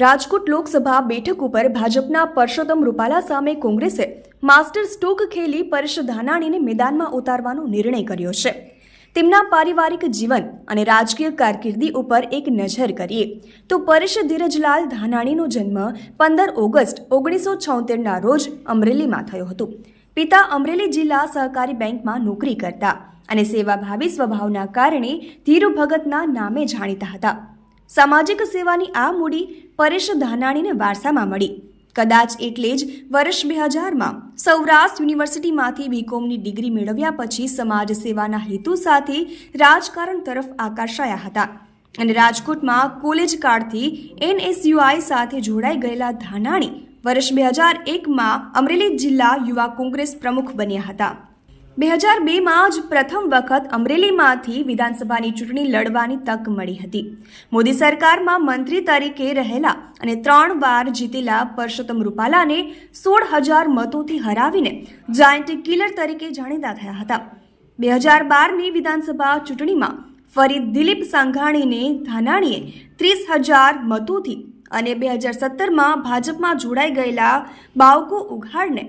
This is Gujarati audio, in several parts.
રાજકોટ લોકસભા બેઠક ઉપર ભાજપના પરસોત્તમ રૂપાલા સામે કોંગ્રેસે માસ્ટર સ્ટોક ખેલી પરેશ ધાનાણીને મેદાનમાં ઉતારવાનો નિર્ણય કર્યો છે. તેમના પારિવારિક જીવન અને રાજકીય કારકિર્દી ઉપર એક નજર કરીએ તો પરેશ ધીરજલાલ ધાનાણીનો જન્મ પંદર ઓગસ્ટ ઓગણીસો છોતેરના રોજ અમરેલીમાં થયો હતો. પિતા અમરેલી જિલ્લા સહકારી બેંકમાં નોકરી કરતા અને સેવાભાવી સ્વભાવના કારણે ધીરુ ભગતના નામે જાણીતા હતા. સામાજિક સેવાની આ મૂડી પરેશ ધાનાણીને વારસામાં મળી. કદાચ એટલે જ વર્ષ બે હજારમાં સૌરાષ્ટ્ર યુનિવર્સિટીમાંથી બીકોમની ડિગ્રી મેળવ્યા પછી સમાજ સેવાના હેતુ સાથે રાજકારણ તરફ આકર્ષાયા હતા. અને રાજકોટમાં કોલેજ કાળથી એનએસયુઆઈ સાથે જોડાઈ ગયેલા ધાનાણી વર્ષ બે હજાર એકમાં અમરેલી જિલ્લા યુવા કોંગ્રેસ પ્રમુખ બન્યા હતા. બે હજાર બેમાં જ પ્રથમ વખત અમરેલીમાંથી વિધાનસભાની ચૂંટણી લડવાની તક મળી હતી. મોદી સરકારમાં મંત્રી તરીકે રહેલા અને ત્રણ વાર જીતેલા પરસોત્તમ રૂપાલાને સોળ હજાર મતોથી હરાવીને જાયન્ટ કિલર તરીકે જાણીતા થયા હતા. બે હજાર બારની વિધાનસભા ચૂંટણીમાં ફરી દિલીપ સંઘાણીને ધાનાણીએ ત્રીસ હજાર મતોથી અને બે હજાર સત્તરમાં ભાજપમાં જોડાઈ ગયેલા બાવકો ઉઘાડને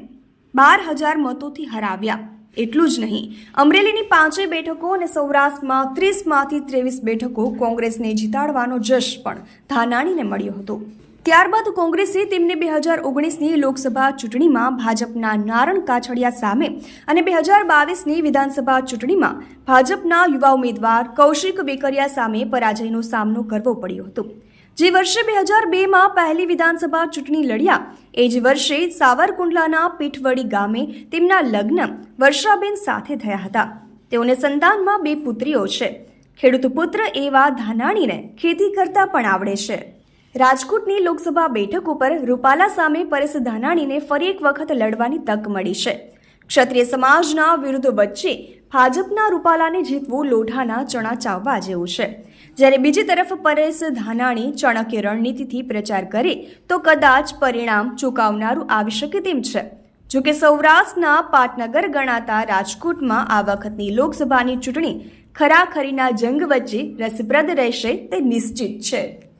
બાર હજાર મતોથી હરાવ્યા. એટલું જ નહીં. અમરેલીની પાંચેય બેઠકો અને સૌરાષ્ટ્રમાં ત્રીસમાંથી ત્રેવીસ બેઠકો કોંગ્રેસને જીતાડવાનો જશ પણ ધાનાણીને મળ્યો હતો. ત્યારબાદ કોંગ્રેસે તેમને બે હજાર ઓગણીસની લોકસભા ચૂંટણીમાં ભાજપના નારણ કાછડિયા સામે અને બે હજાર બાવીસની વિધાનસભા ચૂંટણીમાં ભાજપના યુવા ઉમેદવાર કૌશિક વેકરિયા સામે પરાજયનો સામનો કરવો પડ્યો હતો. જે વર્ષે બે હજાર બેમાં પહેલી વિધાનસભા ચૂંટણી લડ્યા, એ જ વર્ષે સાવરકુંડલાના પીઠવડી ગામે તેમના લગ્ન વર્ષાબેન સાથે થયા હતા. તેઓને સંતાનમાં બે પુત્રીઓ છે. ખેડૂત પુત્ર એવા ધાનાણીને ખેતી કરતા પણ આવડે છે. રાજકોટની લોકસભા બેઠક ઉપર રૂપાલા સામે પરેશ ધાનાણીને ફરી એક વખત લડવાની તક મળી છે. ક્ષત્રિય સમાજના વિરુદ્ધ વચ્ચે ભાજપના રૂપાલાને જીતવું લોઢાના ચણા ચાવવા જેવું છે. જ્યારે બીજી તરફ પરેશ ધાનાણી ચાણક્ય રણનીતિથી પ્રચાર કરે તો કદાચ પરિણામ ચૂકવનારું આવી શકે તેમ છે. જોકે સૌરાષ્ટ્રના પાટનગર ગણાતા રાજકોટમાં આ વખતની લોકસભાની ચૂંટણી ખરાખરીના જંગ વચ્ચે રસપ્રદ રહેશે તે નિશ્ચિત છે.